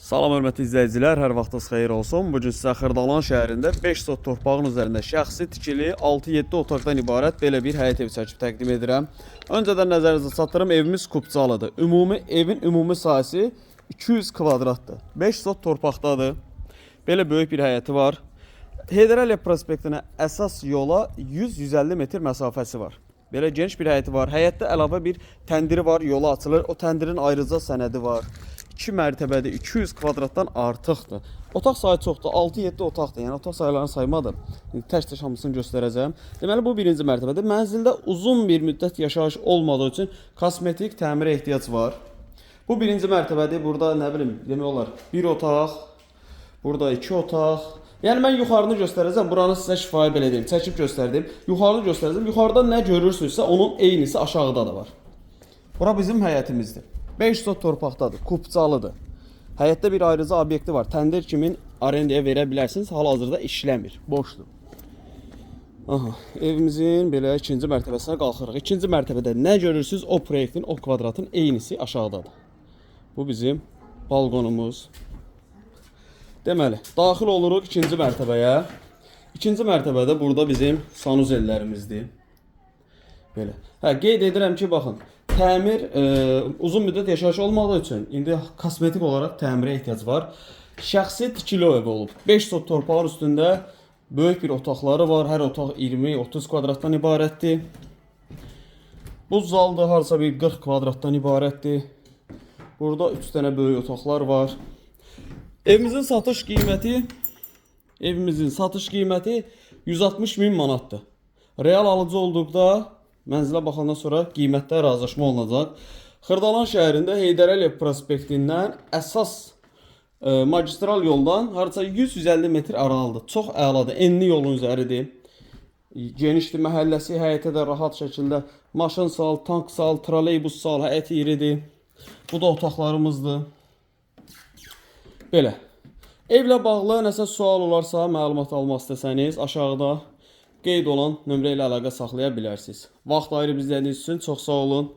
Salam hörmətli izləyicilər, hər vaxtınız xeyir olsun. Bu gün sizə Xırdalan şəhərində 5 sot torpağın üzərində şəxsi tikili 6-7 otaqdan ibarət belə bir həyət evi çəkib təqdim edirəm. Öncədən nəzərinizə çatdırım, evimiz Kupçalıdır. Ümumi evin ümumi sahəsi 200 kvadratdır. 5 sot torpaqdadır. Belə böyük bir həyəti var. Heydər Əliyev prospektinə əsas yola 100-150 metr məsafəsi var. Belə geniş bir həyəti var. Həyətdə əlavə bir təndiri var, yola açılır. O təndirin ayrıca sənədi var. 2 mərtəbədə 200 kvadratdan artıqdır. Otaq sayı çoxdur. 6-7 otaqdır. Yəni otaq sayılarını saymadım. İndi tək-tək hamısını göstərəcəm. Deməli bu birinci mərtəbədə mənzildə uzun bir müddət yaşayış olmadığı üçün kosmetik təmirə ehtiyac var. Bu birinci mərtəbədir. Burada nə bilim, demək olar bir otaq, burada iki otaq. Yəni mən yuxarını göstərəcəm. Buranı sizə şifahi belə deyim. Çəkib göstərdim. Yuxarını göstərəcəm. Yuxarıda nə görürsünüzsə onun eynisi aşağıda da var. Bura bizim həyətimizdir. 5 sot torpaqdadır, kupçalıdır. Həyətdə bir ayrıca obyekti var. Təndir kimin arendaya verə bilərsiniz. Hal-hazırda işləmir, boşdur. Aha, evimizin belə ikinci mərtəbəsinə qalxırıq. İkinci mərtəbədə nə görürsüz? O proyektin, o kvadratın eynisi aşağıdadır. Bu bizim balkonumuz. Deməli, daxil oluruq ikinci mərtəbəyə. İkinci mərtəbədə burada bizim sanuzellərimizdir. Belə. Hə, qeyd edirəm ki, baxın, təmir e, uzun müddət yaşayış olmadığı üçün indi kosmetik olaraq təmirə ehtiyac var. Şəxsi tikili ev olub. 5 sot torpağın üstündə böyük bir otaqları var. Hər otaq 20-30 kvadratdan ibarətdir. Bu zal da harca bir 40 kvadratdan ibarətdir. Burada 3 dənə böyük otaqlar var. Evimizin satış qiyməti evimizin satış qiyməti 160 min manatdır. Real alıcı olduqda mənzilə baxandan sonra qiymətdə razılaşma olunacaq. Xırdalan şəhərində Heydər Əliyev prospektindən əsas e, magistral yoldan harca 100-150 metr aralıdır. Çox əladır. Enli yolun üzəridir. Genişdir məhəlləsi, həyətə də rahat şəkildə maşın sal, tank sal, trolleybus sal, həyəti iridir. Bu da otaqlarımızdır. Belə. Evlə bağlı nəsə sual olarsa, məlumat almaq istəsəniz, aşağıda qeyd olan nömrə ilə əlaqə saxlaya bilərsiniz. Vaxt ayırıb izlədiyiniz üçün çox sağ olun.